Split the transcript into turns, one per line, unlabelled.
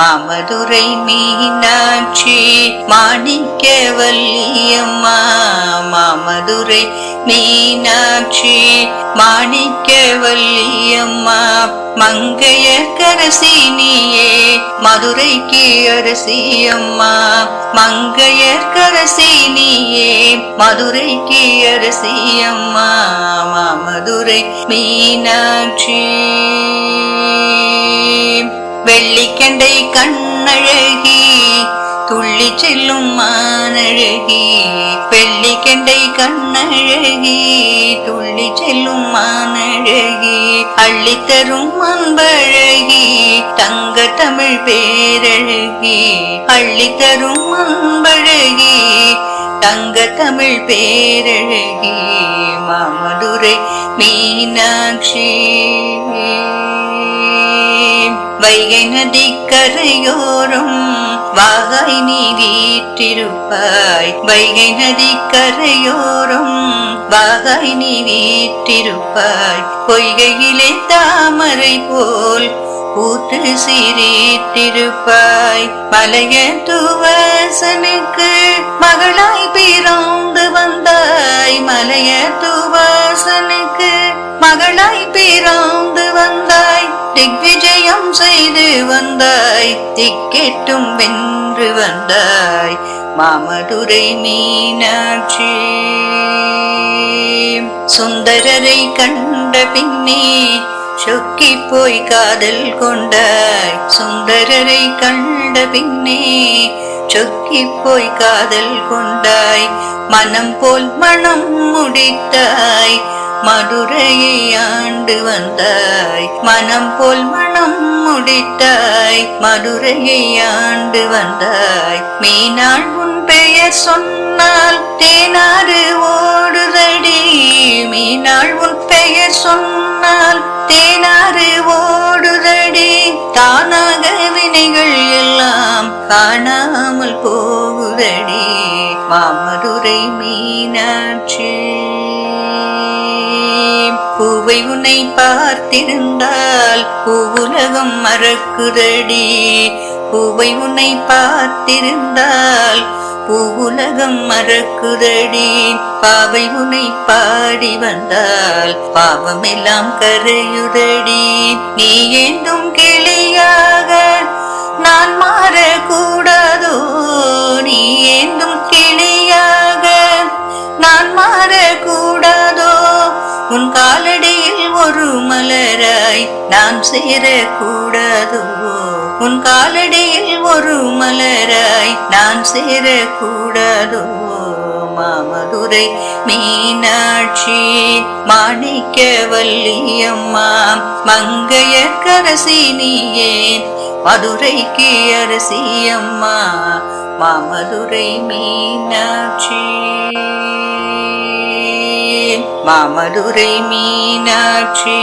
மாமதுரை மீனாட்சி மாணிக்க வல்லியம்மா மாமதுரை மீனாட்சி மாணிக்க வல்லியம்மா மங்கைய கரசினியே மதுரைக்கு அரசியம்மா. மங்கைய கரசினியே மதுரைக்கு அரசியம்மா. மாமதுரை மீனாட்சி. வெள்ளிக்கண்டை கண்ணழகி துள்ளி செல்லும் மானழகி. வெள்ளிக்கண்டை கண்ணழகி துள்ளி செல்லும் மானழகி. அள்ளித்தரும் அன்பழகி தங்க தமிழ் பேரழகி. அள்ளித்தரும் அன்பழகி தங்க தமிழ் பேரழகி. மாமதுரை மீனாட்சி. வைகை நதி கரையோரம் வாகாய் நீ வீற்றிருப்பாய். வைகை நதி கரையோரம் வாகாய் நீ வீற்றிருப்பாய். பொய்கையிலே தாமரை போல் பூத்து சிரித்திருப்பாய் மலைய துவாசனுக்கு மகளாய் பிறந்து வந்தாய். மலைய துவாசனுக்கு மகளாய் பிறந்து திக்விஜயம் செய்து வந்தாய் திக்கெட்டும் வென்று வந்தாய் மாமதுரை மீனாட்சி. சுந்தரரை கண்ட பின்னே சொக்கி போய் காதல் கொண்டாய் சுந்தரரை கண்ட பின்னே சொக்கி போய் காதல் கொண்டாய் மனம் போல் மனம் முடித்தாய் மதுரையை ஆண்டு வந்தாய். மனம் போல் மனம் முடித்தாய். மதுரையை ஆண்டு வந்தாய். மீனாள் உன் பெயர் சொன்னால் தேனாறு ஓடுதடி. மீனாள் உன் பெயர் சொன்னால் தேனாறு ஓடுதடி. தானாக வினைகள் எல்லாம் காணாமல் போகுதடி. மாமதுரை மீனாட்சி. பூவை உன்னை பார்த்திருந்தால் பூவுலகம் மறக்குதடி. பூவை உன்னை பார்த்திருந்தால் பூவுலகம் மறக்குதடி. பாவை உனை பாடி வந்தால் பாவமெல்லாம் கரையுதடி. நீ ஏந்தும் கிளியாக மலராய் நாம் சேரக்கூடாதோ உன் காலடியில் ஒரு மலராய் நான் சேரக்கூடாதோ மாமதுரை மீனாட்சி மாணிக்க வல்லியம்மா மங்கைய நீயே மதுரைக்கு அரசியம்மா மாமதுரை மீனாட்சி. மாமதுரை மீனாட்சி.